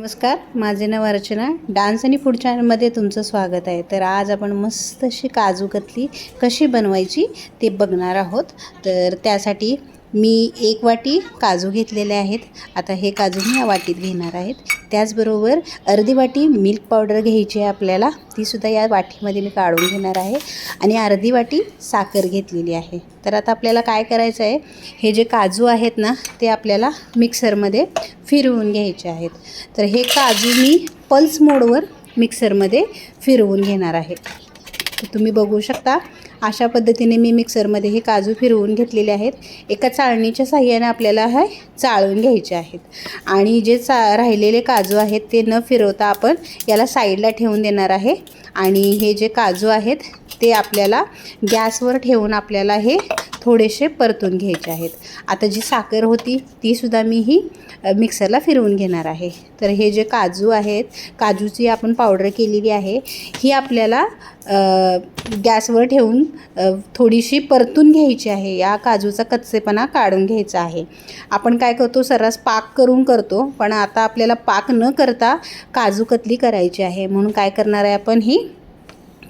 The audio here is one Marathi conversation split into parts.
नमस्कार माझे नाव अर्चना. डान्स आणि फूड चॅनलमध्ये तुमचं स्वागत आहे. तर आज आपण मस्त अशी काजू कतली कशी बनवायची ते बघणार आहोत. तर त्यासाठी मी एक वाटी काजू घेतलेले आहेत. आता हे काजू मी या वाटीत घेणार आहेत. त्याचबरोबर अर्धी वाटी मिल्क पावडर घ्यायची आहे आपल्याला. तीसुद्धा या वाटीमध्ये मी काढून घेणार आहे. आणि अर्धी वाटी साखर घेतलेली आहे. तर आता आपल्याला काय करायचं आहे? हे जे काजू आहेत ना ते आपल्याला मिक्सरमध्ये फिरवून घ्यायचे आहेत. तर हे काजू मी पल्स मोडवर मिक्सरमध्ये फिरवून घेणार आहे. तर तुम्ही बघू शकता अशा पद्धतीने मी मिक्सरमध्ये हे काजू फिरवून घेतलेले आहेत. एका चाळणीच्या साह्याने आपल्याला हे चाळून घ्यायचे आहेत. आणि जे चा राहिलेले काजू आहेत ते न फिरवता आपण याला साईडला ठेवून देणार आहे. आणि हे जे काजू आहेत ते आपल्याला गॅसवर ठेवून आपल्याला हे थोडेसे परतून घ्यायचे आहेत. आता जी साखर होती तीसुद्धा मी ही मिक्सरला फिरवून घेणार आहे. तर हे जे काजू आहेत काजूची आपण पावडर केलेली आहे ही आपल्याला गॅसवर ठेवून थोडीशी परतून घ्यायची आहे. या काजूचा कच्चेपणा काढून घ्यायचा आहे. आपण काय करतो सर्रास पाक करून करतो पण आता आपल्याला पाक न करता काजू कतली करायची आहे. म्हणून काय करणार आहे आपण ही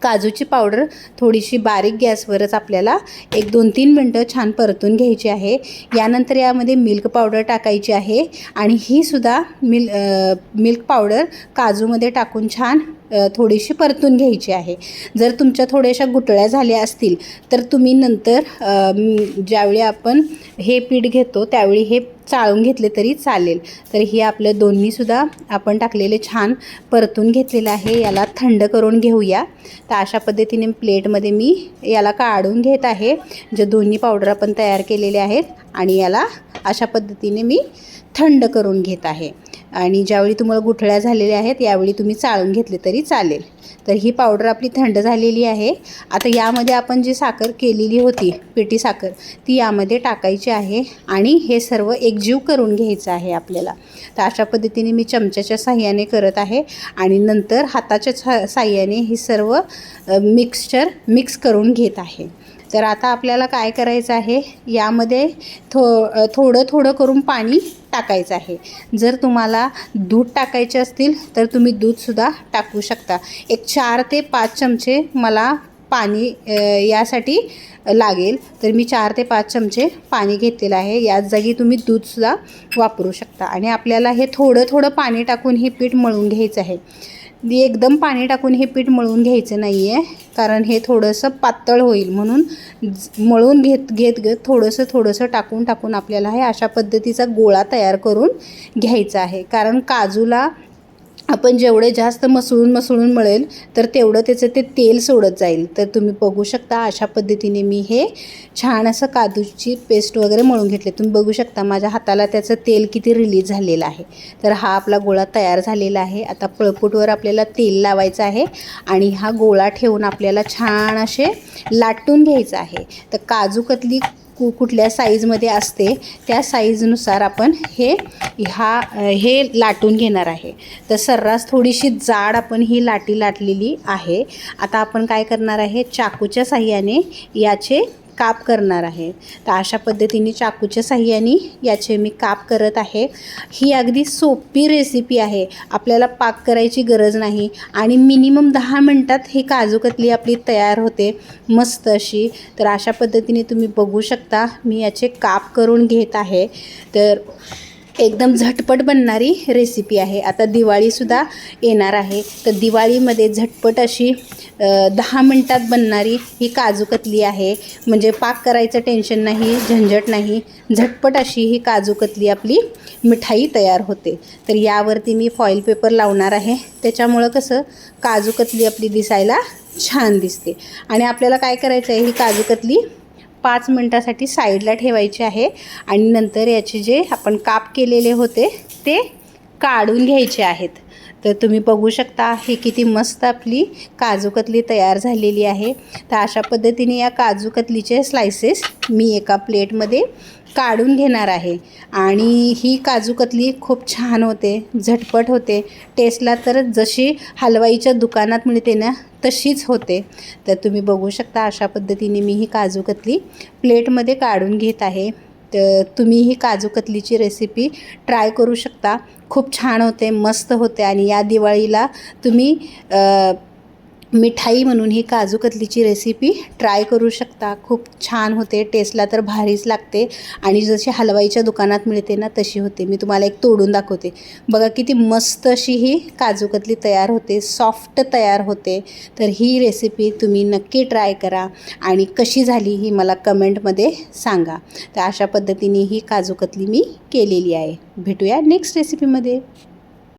काजूची पावडर थोडीशी बारीक गॅसवरच आपल्याला एक दोन तीन मिनटं छान परतून घ्यायची आहे. यानंतर यामध्ये मिल्क पावडर टाकायची आहे आणि ही सुद्धा मिल मिल्क पावडर काजूमध्ये टाकून छान थोडीशी परतून घ्यायची आहे. जर तुमच्या थोड्याशा गुटळ्या झाल्या असतील तर तुम्ही नंतर ज्यावेळी आपण हे पीठ घेतो त्यावेळी हे चाळून घेतले तरी चालेल. तर हे आपलं दोन्हीसुद्धा आपण टाकलेले छान परतून घेतलेलं आहे. याला थंड करून घेऊया. तर अशा पद्धतीने प्लेटमध्ये मी याला काढून घेत आहे. जे दोन्ही पावडर आपण तयार केलेले आहेत आणि याला अशा पद्धतीने मी थंड करून घेत आहे. आणि ज्यावेळी तुम्हाला गुठळ्या झालेल्या आहेत यावेळी तुम्ही चाळून घेतले तरी चालेल. तर ही पावडर आपली थंड झालेली आहे. आता यामध्ये आपण जी साखर केलेली होती पिठी साखर ती यामध्ये टाकायची आहे आणि हे सर्व एकजीव करून घ्यायचं आहे आपल्याला. तर अशा पद्धतीने मी चमच्याच्या साह्याने करत आहे आणि नंतर हाताच्या सा साह्याने ही सर्व मिक्सचर मिक्स करून घेत आहे. तर आता आपल्याला काय करायचं आहे? यामध्ये थो थोडं थोडं करून पाणी टाकायचं आहे. जर तुम्हाला दूध टाकायचे असतील तर तुम्ही दूधसुद्धा टाकू शकता. एक चार ते पाच चमचे मला पाणी यासाठी लागेल. तर मी चार ते पाच चमचे पाणी घेतलेलं आहे. याच जागी तुम्ही दूधसुद्धा वापरू शकता. आणि आपल्याला हे थोडं थोडं पाणी टाकून हे पीठ मळून घ्यायचं आहे. एकदम पाणी टाकून हे पीठ मळून घ्यायचं नाही आहे कारण हे थोडंसं पातळ होईल म्हणून ज- मळून घेत घेत घेत थोडंसं थोडंसं टाकून टाकून आपल्याला हे अशा पद्धतीचा गोळा तयार करून घ्यायचा आहे. कारण काजूला आपण जेवढे जास्त मसळून मसळून मळेल तर तेवढं त्याचं ते तेल सोडत जाईल. तर तुम्ही बघू शकता अशा पद्धतीने मी हे छान असं काजूची पेस्ट वगैरे मळून घेतले. तुम्ही बघू शकता माझ्या हाताला त्याचं तेल किती रिलीज झालेलं आहे. तर हा आपला गोळा तयार झालेला आहे. आता पळपूटवर आपल्याला तेल लावायचं आहे आणि हा गोळा ठेवून आपल्याला छान असे लाटून घ्यायचं आहे. तर काजू कतली कु कुठल्या साईजमध्ये असते त्या साईजनुसार आपण हे ह्या हे लाटून घेणार आहे. तर सर्रास थोडीशी जाड आपण ही लाटी लाटलेली आहे. आता आपण काय करणार आहे चाकूच्या साह्याने याचे काप करणार आहे. तर अशा पद्धतीने चाकूच्या साह्याने याचे मी काप करत आहे. ही अगदी सोपी रेसिपी आहे. आपल्याला पाक करायची गरज नाही. आणि मिनिमम दहा मिनटात ही काजू कतली आपली तयार होते. मस्त अशी. तर अशा पद्धतीने तुम्ही बघू शकता. मी याचे काप करून घेत आहे. तर एकदम झटपट बनणारी रेसिपी आहे. आता दिवाळीसुद्धा येणार आहे. तर दिवाळीमध्ये झटपट अशी दहा मिनटात बनणारी ही काजू कतली आहे. म्हणजे पाक करायचं टेन्शन नाही झंझट नाही. झटपट अशी ही काजू कतली आपली मिठाई तयार होते. तर यावरती मी फॉईल पेपर लावणार आहे. त्याच्यामुळं कसं काजू कतली आपली दिसायला छान दिसते. आणि आपल्याला काय करायचं आहे ही काजू कतली पाच मिनटासाठी साईडला ठेवायची आहे आणि नंतर याचे जे आपण काप केलेले होते ते काढून घ्यायचे आहेत. तर तुम्ही बघू शकता हे किती मस्त आपली काजू कतली तयार झालेली आहे. तर अशा पद्धतीने या काजू कतलीचे स्लायसेस मी एका प्लेटमध्ये काढून घेणार आहे. आणि ही काजू कतली खूप छान होते झटपट होते. टेस्टला तर जशी हलवाईच्या दुकानात मिळते ना तशीच होते. तर तुम्ही बघू शकता अशा पद्धतीने मी ही काजू कतली प्लेटमध्ये काढून घेत आहे. तर uh, तुम्ही ही काजू कतलीची रेसिपी ट्राय करू शकता. खूप छान होते मस्त होते आणि या दिवाळीला तुम्ही uh, मिठाई म्हणून ही काजू कतलीची रेसिपी ट्राय करू शकता. खूप छान होते. टेस्टला तर भारीच लागते. आणि जशी हलवाईच्या दुकानात मिळते ना तशी होते. मी तुम्हाला एक तोडून दाखवते. बघा किती मस्त अशी ही काजू कतली तयार होते. सॉफ्ट तयार होते. तर ही रेसिपी तुम्ही नक्की ट्राय करा. आणि कशी झाली ही मला कमेंटमध्ये सांगा. तर अशा पद्धतीने ही काजू कतली मी केलेली आहे. भेटूया नेक्स्ट रेसिपीमध्ये